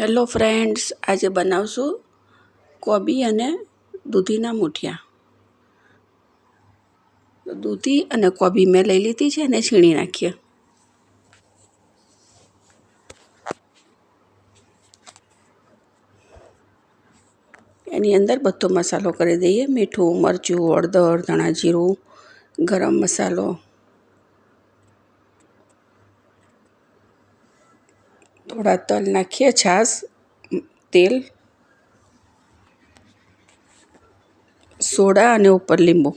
Hello friends, આજે બનાવશું કોબી અને દૂધીના મૂઠિયા. દૂધી અને કોબી મેં લઈ લીધી છે અને છીણી નાખીએ. એની અંદર બધો મસાલો કરી દઈએ. મીઠું, મરચું, હળદર, ધાણા જીરું, ગરમ મસાલો. થોડા તલ નાખીએ, છાશ, તેલ, સોડા અને ઉપર લીંબુ.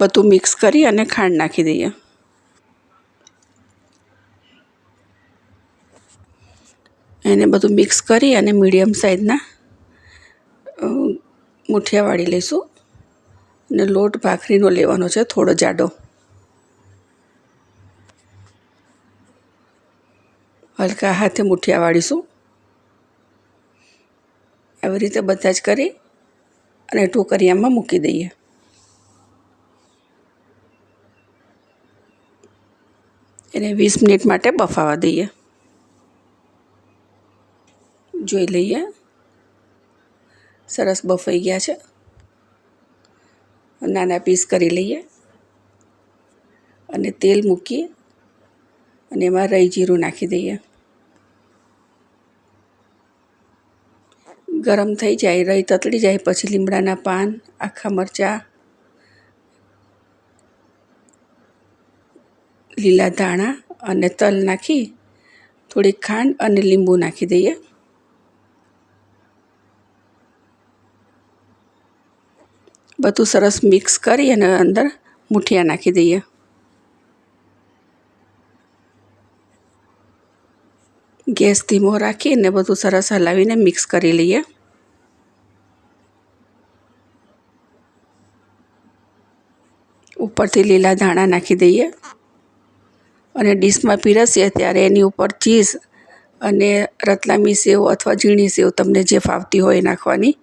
બધું મિક્સ કરી અને ખાંડ નાખી દઈએ. એને બધું મિક્સ કરી અને મીડિયમ સાઇઝના મુઠિયા વાળી લઈશું. અને લોટ ભાખરીનો લેવાનો છે થોડો જાડો. હલકા હાથે મુઠિયા વાળીશું. આવી રીતે બધા જ કરી અને ટોકરિયામાં મૂકી દઈએ. એને વીસ મિનિટ માટે બફાવા દઈએ. જોઈ લઈએ. સરસ બફાઈ ગયા છે. નાના પીસ કરી લઈએ. અને તેલ મૂકી અને એમાં રાઈ જીરું નાખી દઈએ. ગરમ થઈ જાય, રહી તતળી જાય, પછી લીમડાના પાન, આખા મરચાં, લીલા ધાણા અને તલ નાખી થોડીક ખાંડ અને લીંબુ નાખી દઈએ. બધું સરસ મિક્સ કરી અને અંદર મૂઠિયા નાખી દઈએ. ગેસ ધીમો રાખીને બધું સરસ હલાવીને મિક્સ કરી લઈએ. ઉપરથી લીલા ધાણા નાખી દઈએ. અને ડીશમાં પીરસીએ ત્યારે એની ઉપર ચીઝ અને રતલામી સેવ અથવા ઝીણી સેવ તમને જે ફાવતી હોય નાખવાની.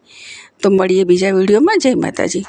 તો મળીએ બીજા વિડીયોમાં. જય માતાજી.